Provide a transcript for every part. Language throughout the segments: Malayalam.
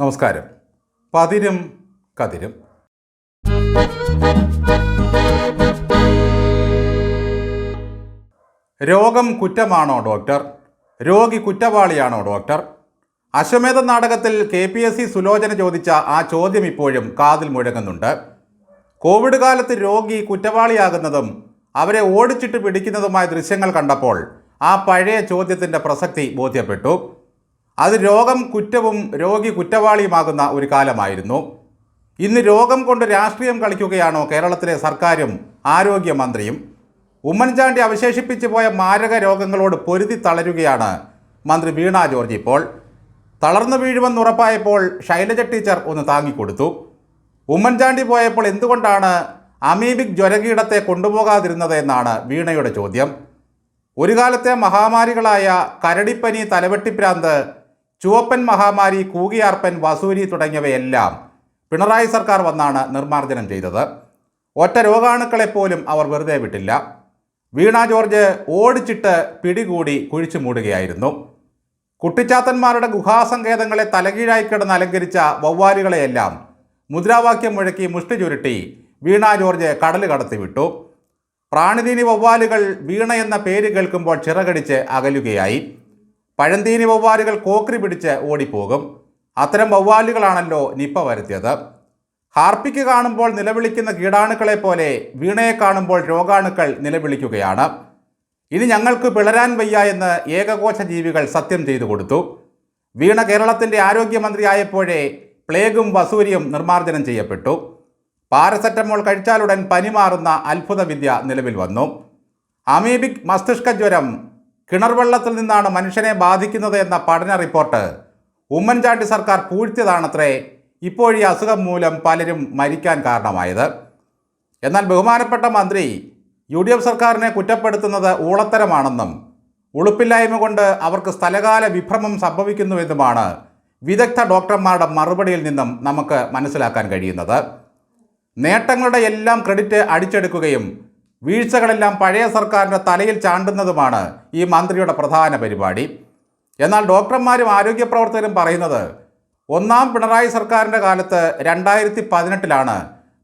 നമസ്കാരം. പതിരും കതിരും. രോഗം കുറ്റമാണോ ഡോക്ടർ? രോഗി കുറ്റവാളിയാണോ ഡോക്ടർ? അശ്വമേധ നാടകത്തിൽ K P S C Sulochana ചോദിച്ച ആ ചോദ്യം ഇപ്പോഴും കാതിൽ മുഴങ്ങുന്നുണ്ട്. കോവിഡ് കാലത്ത് രോഗി കുറ്റവാളിയാകുന്നതും അവരെ ഓടിച്ചിട്ട് പിടിക്കുന്നതുമായ ദൃശ്യങ്ങൾ കണ്ടപ്പോൾ ആ പഴയ ചോദ്യത്തിന്റെ പ്രസക്തി ബോധ്യപ്പെട്ടു. അത് രോഗം കുറ്റവും രോഗി കുറ്റവാളിയുമാകുന്ന ഒരു കാലമായിരുന്നു. ഇന്ന് രോഗം കൊണ്ട് രാഷ്ട്രീയം കളിക്കുകയാണോ കേരളത്തിലെ സർക്കാരും ആരോഗ്യമന്ത്രിയും? ഉമ്മൻചാണ്ടി അവശേഷിപ്പിച്ചു പോയ മാരക രോഗങ്ങളോട് പൊരുതി തളരുകയാണ് മന്ത്രി വീണ ജോർജ് ഇപ്പോൾ. തളർന്നു വീഴുമെന്ന് ഉറപ്പായപ്പോൾ ശൈലജ ടീച്ചർ ഒന്ന് താങ്ങിക്കൊടുത്തു. ഉമ്മൻചാണ്ടി പോയപ്പോൾ എന്തുകൊണ്ടാണ് അമീബിക് ജ്വരകീടത്തെ കൊണ്ടുപോകാതിരുന്നത് എന്നാണ് വീണയുടെ ചോദ്യം. ഒരു കാലത്തെ മഹാമാരികളായ കരടിപ്പനി തലവെട്ടിപ്രാന്ത് ചുവപ്പൻ മഹാമാരി കൂകിയാർപ്പൻ വസൂരി തുടങ്ങിയവയെല്ലാം പിണറായി സർക്കാർ വന്നാണ് നിർമ്മാർജനം ചെയ്തത്. ഒറ്റ രോഗാണുക്കളെപ്പോലും അവർ വെറുതെ വിട്ടില്ല. വീണ ജോർജ് ഓടിച്ചിട്ട് പിടികൂടി കുഴിച്ചു മൂടുകയായിരുന്നു. കുട്ടിച്ചാത്തന്മാരുടെ ഗുഹാസങ്കേതങ്ങളെ തലകീഴായി കിടന്ന് അലങ്കരിച്ച വവ്വാലുകളെയെല്ലാം മുദ്രാവാക്യം മുഴക്കി മുഷ്ടി ചുരുട്ടി വീണ ജോർജ് കടൽ കടത്തിവിട്ടു പ്രാണിദീനി വവ്വാലുകൾ വീണ എന്ന പേര് കേൾക്കുമ്പോൾ ചിറകടിച്ച് അകലുകയായി. പഴന്തീനി വവ്വാലുകൾ കോക്രി പിടിച്ച് ഓടിപ്പോകും. അത്തരം വവ്വാലുകളാണല്ലോ നിപ്പ വരുത്തിയത്. ഹാർപ്പിക്ക് കാണുമ്പോൾ നിലവിളിക്കുന്ന കീടാണുക്കളെ പോലെ വീണയെ കാണുമ്പോൾ രോഗാണുക്കൾ നിലവിളിക്കുകയാണ്. ഇനി ഞങ്ങൾക്ക് പിളരാൻ വയ്യ എന്ന് ഏകകോശ ജീവികൾ സത്യം ചെയ്തു കൊടുത്തു. വീണ കേരളത്തിന്റെ ആരോഗ്യമന്ത്രിയായപ്പോഴേ പ്ലേഗും വസൂരിയും നിർമ്മാർജനം ചെയ്യപ്പെട്ടു. പാരസെറ്റമോൾ കഴിച്ചാലുടൻ പനി മാറുന്ന അത്ഭുത വിദ്യ നിലവിൽ വന്നു. അമീബിക് മസ്തിഷ്ക ജ്വരം കിണർവെള്ളത്തിൽ നിന്നാണ് മനുഷ്യനെ ബാധിക്കുന്നത് എന്ന പഠന റിപ്പോർട്ട്. ഉമ്മൻചാണ്ടി സർക്കാർ പൂഴ്ത്തിയതാണത്രേ ഇപ്പോഴീ അസുഖം മൂലം പലരും മരിക്കാൻ കാരണമായത്. എന്നാൽ ബഹുമാനപ്പെട്ട മന്ത്രി യു ഡി എഫ് സർക്കാരിനെ കുറ്റപ്പെടുത്തുന്നത് ഊളത്തരമാണെന്നും ഉളുപ്പില്ലായ്മ കൊണ്ട് അവർക്ക് സ്ഥലകാല വിഭ്രമം സംഭവിക്കുന്നുവെന്നുമാണ് വിദഗ്ധ ഡോക്ടർമാരുടെ മറുപടിയിൽ നിന്നും നമുക്ക് മനസ്സിലാക്കാൻ കഴിയുന്നത്. നേട്ടങ്ങളുടെ എല്ലാം ക്രെഡിറ്റ് അടിച്ചെടുക്കുകയും വീഴ്ചകളെല്ലാം പഴയ സർക്കാരിന്റെ തലയിൽ ചാണ്ടുന്നതുമാണ് ഈ മന്ത്രിയുടെ പ്രധാന പരിപാടി. എന്നാൽ ഡോക്ടർമാരും ആരോഗ്യ പ്രവർത്തകരും പറയുന്നത് ഒന്നാം പിണറായി സർക്കാരിന്റെ കാലത്ത് രണ്ടായിരത്തി പതിനെട്ടിലാണ്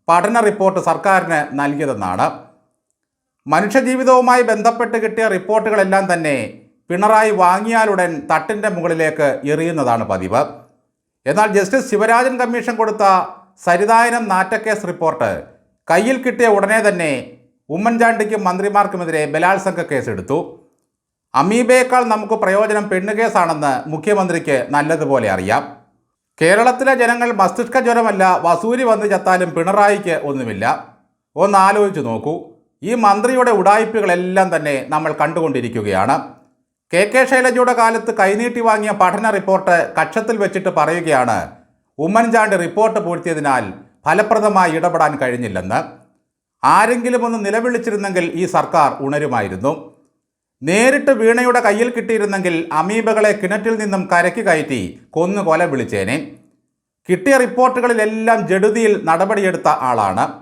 പഠന റിപ്പോർട്ട് സർക്കാരിന് നൽകിയതെന്നാണ്. മനുഷ്യജീവിതവുമായി ബന്ധപ്പെട്ട് കിട്ടിയ റിപ്പോർട്ടുകളെല്ലാം തന്നെ പിണറായി വാങ്ങിയാലുടൻ തട്ടിന്റെ മുകളിലേക്ക് എറിയുന്നതാണ് പതിവ്. എന്നാൽ ജസ്റ്റിസ് ശിവരാജൻ കമ്മീഷൻ കൊടുത്ത സരിതായനം നാറ്റക്കേസ് റിപ്പോർട്ട് കയ്യിൽ കിട്ടിയ ഉടനെ തന്നെ ഉമ്മൻചാണ്ടിക്കും മന്ത്രിമാർക്കുമെതിരെ ബലാത്സംഗ കേസെടുത്തു. അമീബയേക്കാൾ നമുക്ക് പ്രയോജനം പെണ്ണുകേസാണെന്ന് മുഖ്യമന്ത്രിക്ക് നല്ലതുപോലെ അറിയാം. കേരളത്തിലെ ജനങ്ങൾ മസ്തിഷ്ക ജ്വരമല്ല വസൂരി വന്ന് ചത്താലും പിണറായിക്ക് ഒന്നുമില്ല. ഒന്ന് ആലോചിച്ച് നോക്കൂ. ഈ മന്ത്രിയുടെ ഉടായ്പകളെല്ലാം തന്നെ നമ്മൾ കണ്ടുകൊണ്ടിരിക്കുകയാണ്. കെ കെ ശൈലജയുടെ കാലത്ത് കൈനീട്ടി വാങ്ങിയ പഠന റിപ്പോർട്ട് കക്ഷത്തിൽ വെച്ചിട്ട് പറയുകയാണ് ഉമ്മൻചാണ്ടി റിപ്പോർട്ട് പൂഴ്ത്തിയതിനാൽ ഫലപ്രദമായി ഇടപെടാൻ കഴിഞ്ഞില്ലെന്ന്. ആരെങ്കിലും ഒന്ന് നിലവിളിച്ചിരുന്നെങ്കിൽ ഈ സർക്കാർ ഉണരുമായിരുന്നു. നേരിട്ട് വീണയുടെ കയ്യിൽ കിട്ടിയിരുന്നെങ്കിൽ അമീബകളെ കിണറ്റിൽ നിന്നും കരയ്ക്ക് കയറ്റി കൊന്നു കൊല വിളിച്ചേനെ. കിട്ടിയ റിപ്പോർട്ടുകളിലെല്ലാം ജഡുതിയിൽ നടപടിയെടുത്ത ആളാണ്.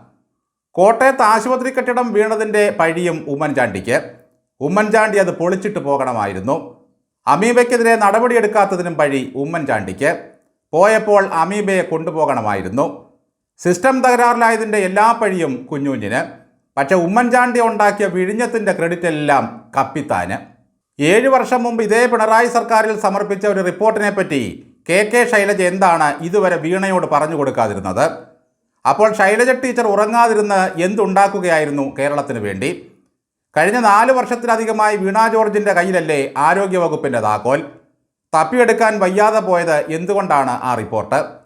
കോട്ടയത്ത് ആശുപത്രി കെട്ടിടം വീണതിന്റെ പഴിയും ഉമ്മൻചാണ്ടിക്ക്. ഉമ്മൻചാണ്ടി അത് പൊളിച്ചിട്ട് പോകണമായിരുന്നു. അമീബയ്ക്കെതിരെ നടപടിയെടുക്കാത്തതിനും പഴി ഉമ്മൻചാണ്ടിക്ക്. പോയപ്പോൾ അമീബയെ കൊണ്ടുപോകണമായിരുന്നു. സിസ്റ്റം തകരാറിലായതിന്റെ എല്ലാ പഴിയും കുഞ്ഞുഞ്ഞിന്. പക്ഷെ ഉമ്മൻചാണ്ടി ഉണ്ടാക്കിയ വിഴിഞ്ഞത്തിന്റെ ക്രെഡിറ്റ് എല്ലാം കപ്പിത്താന്. ഏഴ് വർഷം മുമ്പ് ഇതേ പിണറായി സർക്കാരിൽ സമർപ്പിച്ച ഒരു റിപ്പോർട്ടിനെ പറ്റി കെ കെ ശൈലജ എന്താണ് ഇതുവരെ വീണയോട് പറഞ്ഞു കൊടുക്കാതിരുന്നത്? അപ്പോൾ ശൈലജ ടീച്ചർ ഉറങ്ങാതിരുന്ന് എന്തുണ്ടാക്കുകയായിരുന്നു കേരളത്തിന് വേണ്ടി? കഴിഞ്ഞ നാല് വർഷത്തിലധികമായി വീണ ജോർജിന്റെ കയ്യിലല്ലേ ആരോഗ്യവകുപ്പിന്റെ താക്കോൽ? തപ്പിയെടുക്കാൻ വയ്യാതെ പോയത് എന്തുകൊണ്ടാണ് ആ റിപ്പോർട്ട്?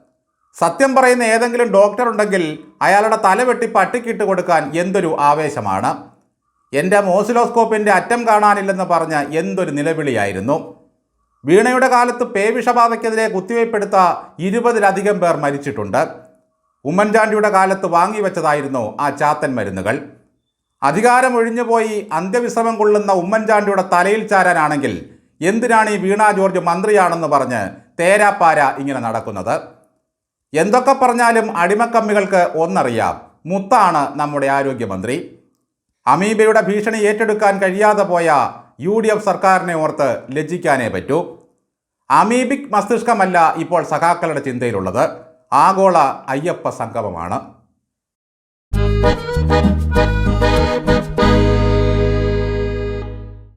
സത്യം പറയുന്ന ഏതെങ്കിലും ഡോക്ടർ ഉണ്ടെങ്കിൽ അയാളുടെ തല വെട്ടി പട്ടിക്കിട്ട് കൊടുക്കാൻ എന്തൊരു ആവേശമാണ്? എന്റെ മോസിലോസ്കോപ്പിന്റെ അറ്റം കാണാനില്ലെന്ന് പറഞ്ഞ എന്തൊരു നിലവിളിയായിരുന്നു? വീണയുടെ കാലത്ത് പേവിഷബാധയ്ക്കെതിരെ കുത്തിവയ്പ്പെടുത്ത ഇരുപതിലധികം പേർ മരിച്ചിട്ടുണ്ട്. ഉമ്മൻചാണ്ടിയുടെ കാലത്ത് വാങ്ങിവെച്ചതായിരുന്നു ആ ചാത്തൻ മരുന്നുകൾ. അധികാരം ഒഴിഞ്ഞുപോയി അന്ത്യവിശ്രമം കൊള്ളുന്ന ഉമ്മൻചാണ്ടിയുടെ തലയിൽ ചാരാനാണെങ്കിൽ എന്തിനാണ് ഈ വീണ ജോർജ് മന്ത്രിയാണെന്ന് പറഞ്ഞ് തേരാപ്പാര ഇങ്ങനെ നടക്കുന്നത്? എന്തൊക്കെ പറഞ്ഞാലും അടിമക്കമ്മികൾക്ക് ഒന്നറിയാം. മുത്താണ് നമ്മുടെ ആരോഗ്യമന്ത്രി. അമീബയുടെ ഭീഷണി ഏറ്റെടുക്കാൻ കഴിയാതെ പോയ യു ഡി എഫ് സർക്കാരിനെ ഓർത്ത് ലജ്ജിക്കാനേ പറ്റൂ. അമീബിക് മസ്തിഷ്കമല്ല ഇപ്പോൾ സഖാക്കളുടെ ചിന്തയിലുള്ളത്. ആഗോള അയ്യപ്പ സംഗമമാണ്.